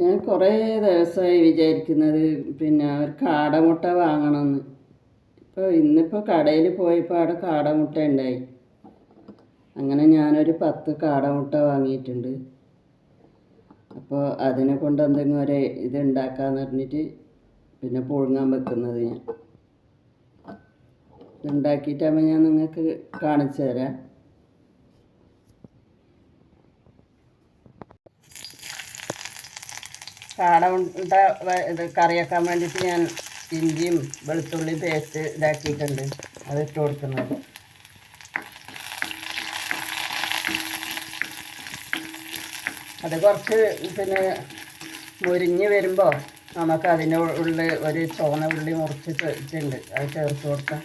ഞാൻ കുറേ ദിവസമായി വിചാരിക്കുന്നത് പിന്നെ ഒരു കാടമുട്ട വാങ്ങണമെന്ന് ഇപ്പോൾ ഇന്നിപ്പോൾ കടയിൽ പോയപ്പോൾ അവിടെ കാടമുട്ട ഉണ്ടായി. അങ്ങനെ ഞാനൊരു പത്ത് കാടമുട്ട വാങ്ങിയിട്ടുണ്ട്. അപ്പോൾ അതിനെ കൊണ്ട് എന്തെങ്കിലും ഒരു ഇത് ഉണ്ടാക്കാന്ന് പറഞ്ഞിട്ട് പിന്നെ പുഴുങ്ങാൻ വെക്കുന്നത് ഞാൻ. ഇതുണ്ടാക്കിയിട്ടാകുമ്പോൾ ഞാൻ നിങ്ങൾക്ക് കാണിച്ചു തരാം. കാട ഉണ്ട വ- ഇത് കറിയാക്കാൻ വേണ്ടിയിട്ട് ഞാൻ ഇഞ്ചിയും വെളുത്തുള്ളി പേസ്റ്റ് ഇതാക്കിയിട്ടുണ്ട്. അത് ഇട്ട് കൊടുക്കുന്നത്. അത് കുറച്ച് പിന്നെ മുരിഞ്ഞ് വരുമ്പോൾ നമുക്ക് അതിന്റെ ഉള്ളിൽ ഒരു ചുവന്ന ഉള്ളി മുറിച്ച് വെച്ചിട്ടുണ്ട് അത് ചേർത്ത് കൊടുക്കാം.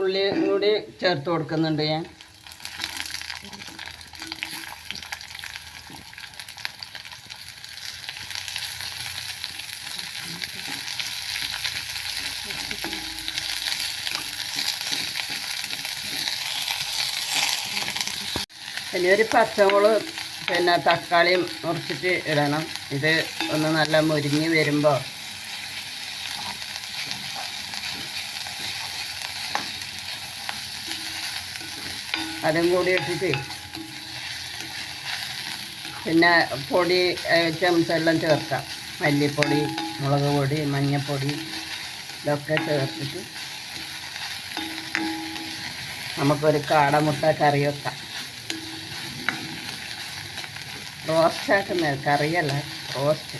ഉള്ളി കൂടി ചേർത്ത് കൊടുക്കുന്നുണ്ട് ഞാൻ. പിന്നെ ഒരു പച്ചമുളക് പിന്നെ തക്കാളിയും മുറിച്ചിട്ട് ഇടണം. ഇത് ഒന്ന് നല്ല മുരിഞ്ഞ് വരുമ്പോൾ അതും കൂടി ഇട്ടിട്ട് പിന്നെ പൊടി ഐറ്റംസ് എല്ലാം ചേർക്കാം. മല്ലിപ്പൊടി മുളക് പൊടി മഞ്ഞൾപ്പൊടി ഇതൊക്കെ ചേർത്തിട്ട് നമുക്കൊരു കാടമുട്ട കറി വെക്കാം. റോസ്റ്റ് ആക്കുന്നത് കറിയല്ല റോസ്റ്റ്.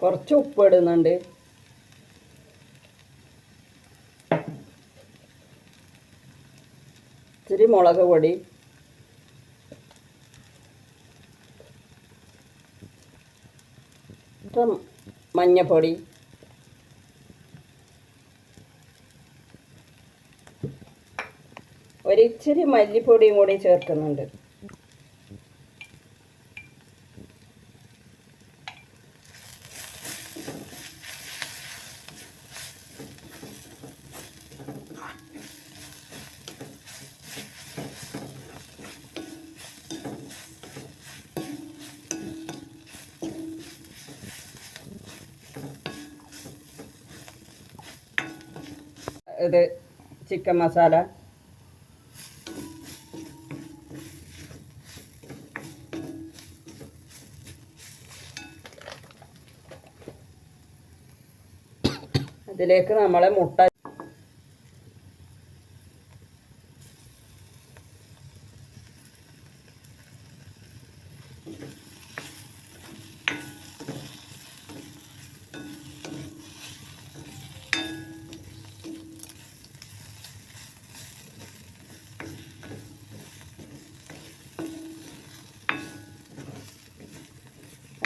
കുറച്ച് ഉപ്പ് ഇടുന്നുണ്ട്. ഇച്ചിരി മുളക് പൊടി. മഞ്ഞപ്പൊടി. ഒരിച്ചിരി മല്ലിപ്പൊടിയും കൂടി ചേർക്കുന്നുണ്ട്. ഇത് ചിക്കൻ മസാല അതിലേക്ക് നമ്മളെ മുട്ട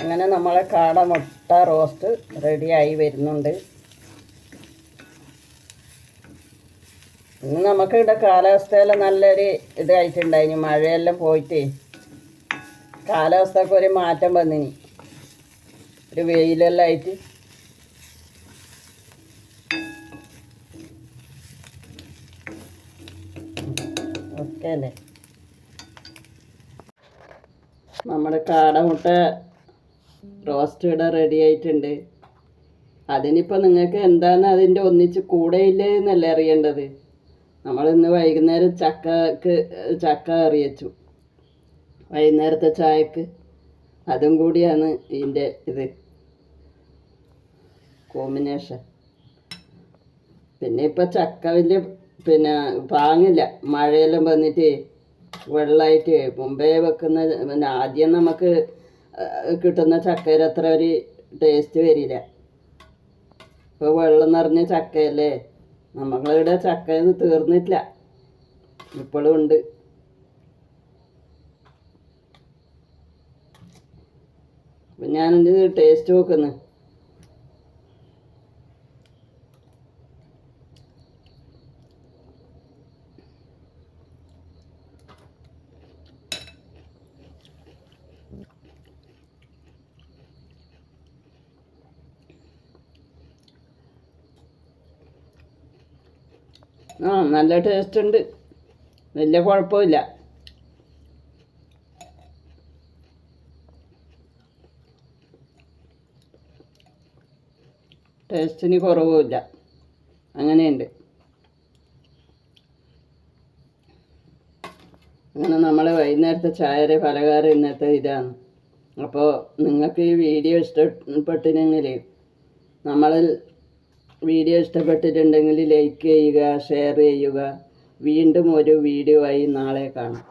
അങ്ങനെ നമ്മളെ കാട മുട്ട റോസ്റ്റ് റെഡിയായി വരുന്നുണ്ട്. ഇന്ന് നമുക്ക് ഇവിടെ കാലാവസ്ഥയെല്ലാം നല്ലൊരു ഇതായിട്ടുണ്ടായിന്. മഴയെല്ലാം പോയിട്ട് കാലാവസ്ഥക്ക് ഒരു മാറ്റം വന്നിനി. ഒരു വെയിലെല്ലാം ആയിട്ട്. ഓക്കെ അല്ലേ? നമ്മുടെ കാടമുട്ട റോസ്റ്റ് ഇവിടെ റെഡി ആയിട്ടുണ്ട്. അതിനിപ്പോൾ നിങ്ങൾക്ക് എന്താണ് അതിന്റെ ഒന്നിച്ച് കൂടെയില്ലേ എന്നല്ലേ അറിയേണ്ടത്. നമ്മളിന്ന് വൈകുന്നേരം ചക്കക്ക് ചക്ക കറി വെച്ചു. വൈകുന്നേരത്തെ ചായക്ക്. അതും കൂടിയാണ് ഇതിന്റെ ഇത്. കോമ്പിനേഷൻ പിന്നെ ഇപ്പം ചക്ക വലിയ പിന്നെ പാങ്ങില്ല. മഴയെല്ലാം വന്നിട്ട് വെള്ളമായിട്ട് മുമ്പേ വെക്കുന്ന പിന്നെ ആദ്യം നമുക്ക് കിട്ടുന്ന ചക്കയിൽ അത്ര ഒരു ടേസ്റ്റ് വരില്ല. ഇപ്പോൾ വെള്ളം നിറഞ്ഞ ചക്കയല്ലേ? നമ്മളിവിടെ ചക്കയൊന്നും തീർന്നിട്ടില്ല. ഇപ്പോഴും ഉണ്ട്. ഞാനിത് ടേസ്റ്റ് നോക്കുന്നു? ആ നല്ല ടേസ്റ്റ് ഉണ്ട്. വലിയ കുഴപ്പമില്ല ടേസ്റ്റിന് കുറവുമില്ല അങ്ങനെയുണ്ട്. അങ്ങനെ നമ്മൾ വൈകുന്നേരത്തെ ചായയുടെ പലഹാരം ഇന്നത്തെ ഇതാണ്. അപ്പോൾ നിങ്ങൾക്ക് ഈ വീഡിയോ ഇഷ്ടപ്പെട്ടില്ലെങ്കിൽ നമ്മളിൽ വീഡിയോ ഇഷ്ടപ്പെട്ടിട്ടുണ്ടെങ്കിൽ ലൈക്ക് ചെയ്യുക ഷെയർ ചെയ്യുക. വീണ്ടും ഒരു വീഡിയോ ആയി നാളെ കാണാം.